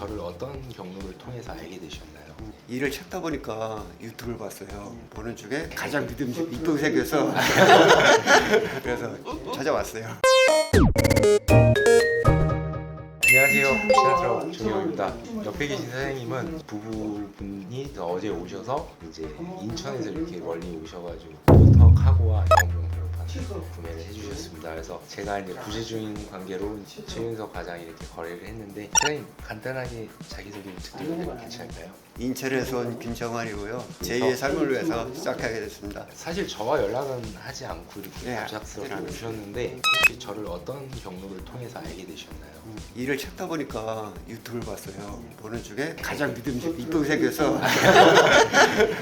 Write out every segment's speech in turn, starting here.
저를 어떤 경로를 통해서 알게 되셨나요? 일을 찾다 보니까 유튜브를 봤어요. 보는 중에 가장 믿음직 이쁘게 생겨서 그래서 찾아왔어요. 안녕하세요. 시나트라 준영입니다. 옆에 계신 사장님은 부부분이 어제 오셔서 이제 인천에서 이렇게 멀리 오셔가지고 포터 카고와 영웅 배로판 구매를 해주셨습니다. 그래서 제가 이제 부재중인 관계로 최윤석 과장 이렇게 거래를 했는데 사장님 간단하게 자기소개 좀 드려도 괜찮을까요? 인천에서 온 김정환이고요. 제2의 삶을 위해서 시작하게 됐습니다. 사실 저와 연락은 하지 않고 이렇게 네, 갑작스럽게 네, 오셨는데 혹시 저를 어떤 경로를 통해서 알게 되셨나요? 일을 찾다 보니까 유튜브를 봤어요. 보는 중에 가장 믿음직 이쁘게 생겨서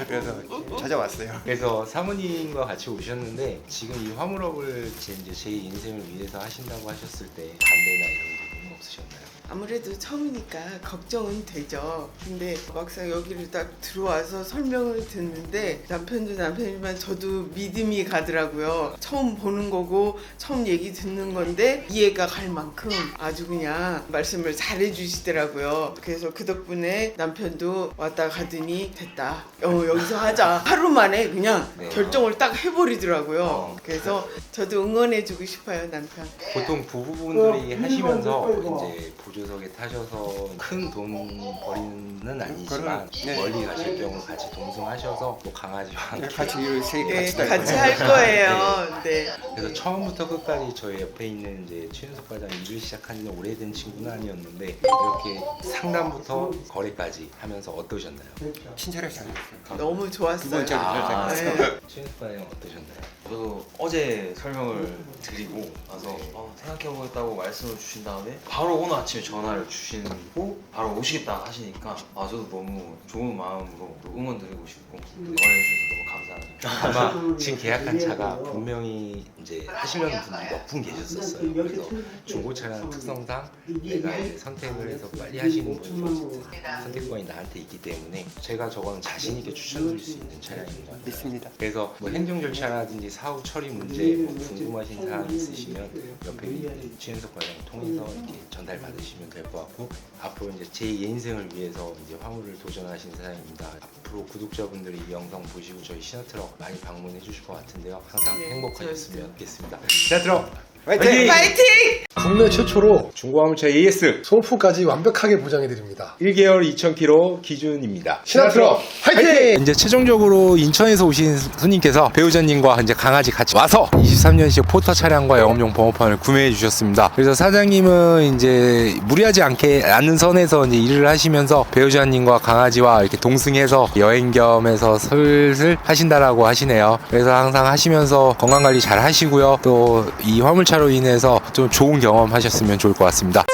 그래서 찾아왔어요. 그래서 사모님과 같이 오셨는데 지금 이 화물업을 제 이제 제 인생을 위해서 하신다고 하셨을 때 반대나 이런 없으셨나요? 아무래도 처음이니까 걱정은 되죠. 근데 막상 여기를 딱 들어와서 설명을 듣는데 남편도 남편이지만 저도 믿음이 가더라고요. 처음 보는 거고 처음 얘기 듣는 건데 이해가 갈 만큼 아주 그냥 말씀을 잘 해 주시더라고요. 그래서 그 덕분에 남편도 왔다 가더니 됐다. 어, 여기서 하자. 하루 만에 그냥 네. 결정을 딱 해버리더라고요. 어. 그래서 저도 응원해 주고 싶어요 남편. 보통 부부분들이 하시면서 이제 보조 석에 타셔서 큰 돈 버리는 아니지만 네. 멀리 가실 경우 같이 동승하셔서 또 강아지와 함께 같이 일을 세 네, 같이 다니고 같이 할 거예요. 네. 그래서 처음부터 끝까지 저희 옆에 있는 이제 최윤석 과장 일을 시작한 지 오래된 친구는 아니었는데 이렇게 상담부터 거래까지 하면서 어떠셨나요? 친절하게 잘했어요. 너무 두 좋았어요. 번째 아, 잘 네. 최윤석 과장 어떠셨나요? 어제 설명을 드리고 나서 네. 어, 생각해보겠다고 말씀을 주신 다음에 바로 오늘 아침에 전화를 주시고 바로 오시겠다 하시니까 아 저도 너무 좋은 마음으로 또 응원 드리고 싶고 응원해주셔서 너무 감사합니다. 아마 지금 계약한 차가 분명히 이제 하시려는 분들이 몇 분 계셨었어요. 그래서 중고차라는 특성상 내가 이제 선택을 해서 빨리 하시는 분이 선택권이 나한테 있기 때문에 제가 저거는 자신 있게 추천드릴 수 있는 같아요. 믿습니다. 그래서 뭐 행정 절차라든지 사후 처리 문제 뭐 궁금하신 사항 있으시면 옆에 있는 최윤석 과장 통해서 이렇게 전달 받으시면 될 것 같고 앞으로 이제 제 인생을 위해서 이제 화물을 도전하신 사장입니다. 앞으로 구독자분들이 이 영상 보시고 저희 시나트럭 많이 방문해 주실 것 같은데요. 항상 네, 행복하셨으면. 좋겠습니다. 시나트럭 화이팅! 파이팅! 국내 최초로 중고화물차 AS 소모품까지 완벽하게 보장해드립니다. 1개월 2,000km 기준입니다. 시나트럭 화이팅! 이제 최종적으로 인천에서 오신 손님께서 배우자님과 이제 강아지 같이 와서 23년식 포터 차량과 영업용 번호판을 구매해 주셨습니다. 그래서 사장님은 이제 무리하지 않게 않는 선에서 이제 일을 하시면서 배우자님과 강아지와 이렇게 동승해서 여행 겸해서 슬슬 하신다라고 하시네요. 그래서 항상 하시면서 건강 관리 잘 하시고요. 또 이 화물차 로 인해서 좀 좋은 경험 하셨으면 좋을 것 같습니다.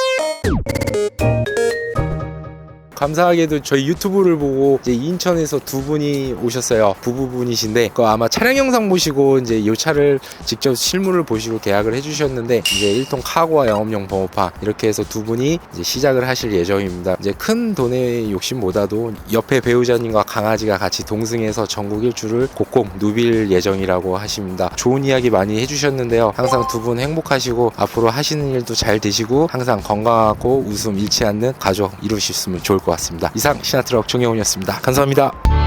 감사하게도 저희 유튜브를 보고 이제 인천에서 두 분이 오셨어요. 부부분이신데 그 아마 차량 영상 보시고 이제 이 차를 직접 실물을 보시고 계약을 해주셨는데 이제 1톤 카고와 영업용 번호판 이렇게 해서 두 분이 이제 시작을 하실 예정입니다. 이제 큰 돈의 욕심보다도 옆에 배우자님과 강아지가 같이 동승해서 전국 일주를 곡곡 누빌 예정이라고 하십니다. 좋은 이야기 많이 해주셨는데요. 항상 두 분 행복하시고 앞으로 하시는 일도 잘 되시고 항상 건강하고 웃음 잃지 않는 가족 이루셨으면 좋을 것 같습니다. 이상 시나트럭 정혜원이었습니다. 감사합니다.